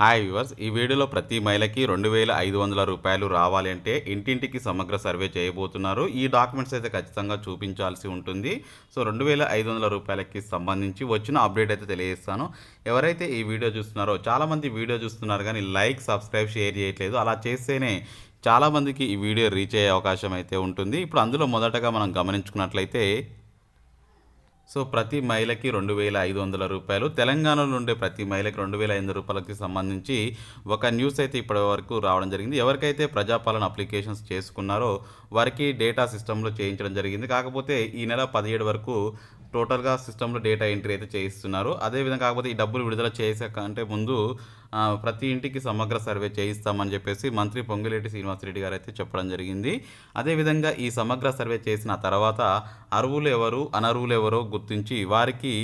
Hi viewers ఈ వీడియోలో ప్రతి మహిళకి రెండు వేల ఐదు వందల రూపాయలు రావాలంటే ఇంటింటికి సమగ్ర సర్వే చేయబోతున్నారు. ఈ డాక్యుమెంట్స్ అయితే ఖచ్చితంగా చూపించాల్సి ఉంటుంది. సో రెండు వేల ఐదు వందల రూపాయలకి సంబంధించి వచ్చిన అప్డేట్ అయితే తెలియజేస్తాను. ఎవరైతే ఈ వీడియో చూస్తున్నారో చాలామంది వీడియో చూస్తున్నారు కానీ లైక్ సబ్స్క్రైబ్ షేర్ చేయట్లేదు. అలా చేస్తేనే చాలామందికి ఈ వీడియో రీచ్ అయ్యే అవకాశం అయితే ఉంటుంది. ఇప్పుడు అందులో మొదటగా మనం గమనించుకున్నట్లయితే సో ప్రతి మహిళకి రెండు వేల ఐదు వందల రూపాయలు తెలంగాణలో ఉండే ప్రతి మహిళకి రెండు వేల ఐదు వందల రూపాయలకి సంబంధించి ఒక న్యూస్ అయితే ఇప్పటి వరకు రావడం జరిగింది. ఎవరికైతే ప్రజాపాలన అప్లికేషన్స్ చేసుకున్నారో వారికి డేటా సిస్టంలో చేయించడం జరిగింది. కాకపోతే ఈ నెల పదిహేడు వరకు టోటల్గా సిస్టంలో డేటా ఎంట్రీ అయితే చేయిస్తున్నారు. అదేవిధంగా కాకపోతే ఈ డబ్బులు విడుదల చేసాక అంటే ముందు ప్రతి ఇంటికి సమగ్ర సర్వే చేయిస్తామని చెప్పేసి మంత్రి పొంగిరెడ్డి శ్రీనివాసరెడ్డి గారు అయితే చెప్పడం జరిగింది. అదేవిధంగా ఈ సమగ్ర సర్వే చేసిన తర్వాత అరువులు ఎవరు అనర్వులు ఎవరో గుర్తించి వారికి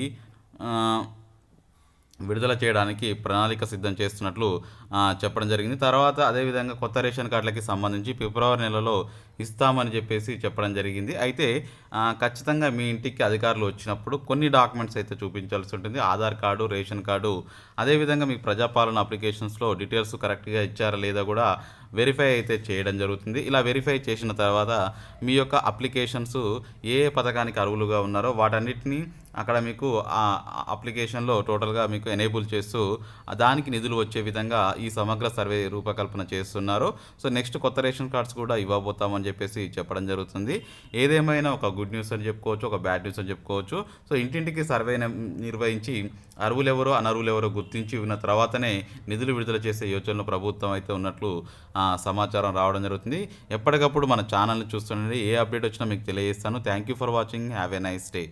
విడుదల చేయడానికి ప్రణాళిక సిద్ధం చేస్తున్నట్లు చెప్పడం జరిగింది. తర్వాత అదేవిధంగా కొత్త రేషన్ కార్డులకి సంబంధించి ఫిబ్రవరి నెలలో ఇస్తామని చెప్పేసి చెప్పడం జరిగింది. అయితే ఖచ్చితంగా మీ ఇంటికి అధికారులు వచ్చినప్పుడు కొన్ని డాక్యుమెంట్స్ అయితే చూపించాల్సి ఉంటుంది. ఆధార్ కార్డు రేషన్ కార్డు అదేవిధంగా మీకు ప్రజాపాలన అప్లికేషన్స్లో డీటెయిల్స్ కరెక్ట్గా ఇచ్చారా లేదా కూడా వెరిఫై అయితే చేయడం జరుగుతుంది. ఇలా వెరిఫై చేసిన తర్వాత మీ యొక్క అప్లికేషన్స్ ఏ ఏ పథకానికి అర్హులుగా ఉన్నారో వాటన్నిటిని అక్కడ మీకు ఆ అప్లికేషన్లో టోటల్గా మీకు ఎనేబుల్ చేస్తూ దానికి నిధులు వచ్చే విధంగా ఈ సమగ్ర సర్వే రూపకల్పన చేస్తున్నారు. సో నెక్స్ట్ కొత్త రేషన్ కార్డ్స్ కూడా ఇవ్వబోతామని చెప్పేసి చెప్పడం జరుగుతుంది. ఏదేమైనా ఒక గుడ్ న్యూస్ అని చెప్పుకోవచ్చు ఒక బ్యాడ్ న్యూస్ అని చెప్పుకోవచ్చు. సో ఇంటింటికి సర్వే ని- నిర్వహించి అర్హులెవరో అనర్హులెవరో గుర్తించి ఉన్న తర్వాతనే నిధులు విడుదల చేసే యోచనలో ప్రభుత్వం అయితే ఉన్నట్లు సమాచారం రావడం జరుగుతుంది. ఎప్పటికప్పుడు మన ఛానల్ని చూస్తుండండి. ఏ అప్డేట్ వచ్చినా మీకు తెలియజేస్తాను. Thank you for watching have a nice day